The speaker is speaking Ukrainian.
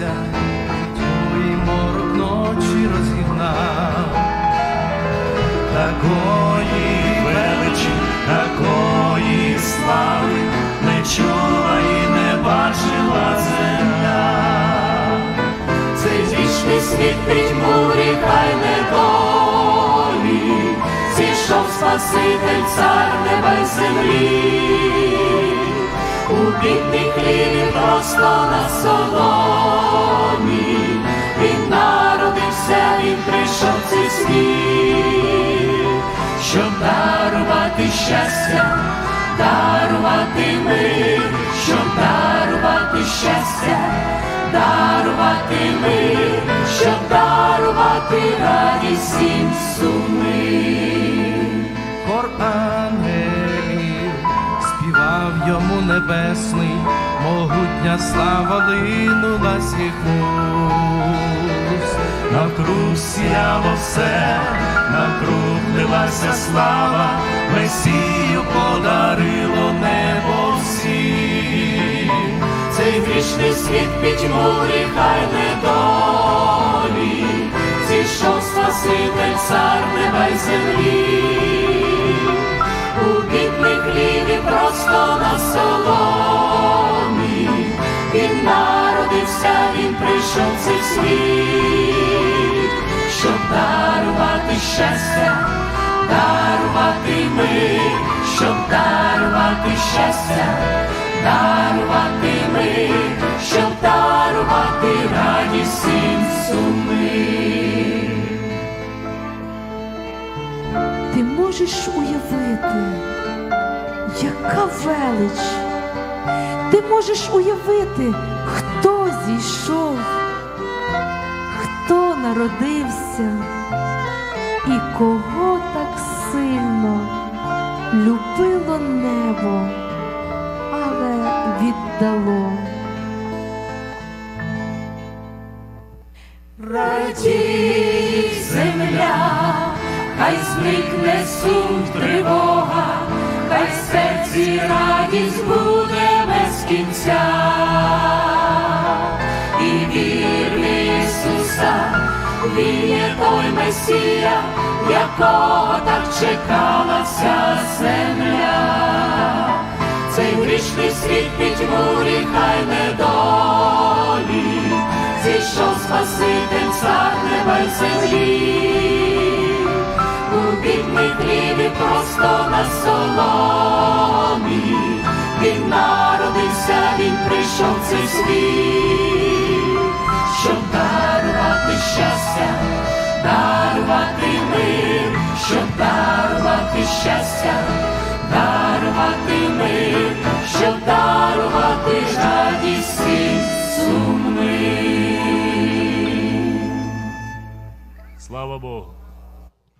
народився, твій морок ночі розігнав. Такої величі, такої слави не чула і не бачила земля. Цей вічний світ пітьму гріха й недолі, зійшов Спаситель, цар неба й землі, у бідний хлібі просто на соломі, дарувати щастя, дарувати мир, щоб дарувати щастя дарувати мир, щоб дарувати радість всім сумним. Хор ангелів співав йому небесний, могутня слава линула їх уст. Навкруг сіяло все, навкруг слава, Месію подарило небо всім. Цей вічний світ пітьму гріха й недолі, зійшов Спаситель, цар неба й землі, у бідний хлібі просто на соломі, він народився, він прийшов цей світ, щастя, дарувати мир, щоб дарувати щастя, дарувати мир, щоб дарувати радість всім. Ти можеш уявити, яка велич. Ти можеш уявити, хто зійшов, хто народився і кого так сильно любило небо, але віддало. Радій, земля, хай зникне сум, тривога, хай серці радість буде без кінця. І Він є той Месія, якого так чекала вся земля. Цей грішний світ пітьму гріха й недолі, зійшов Спаситель, цар неба й землі, у бідний хлібі просто на соломі, він народився, він прийшов цей світ, сумним. Слава Богу.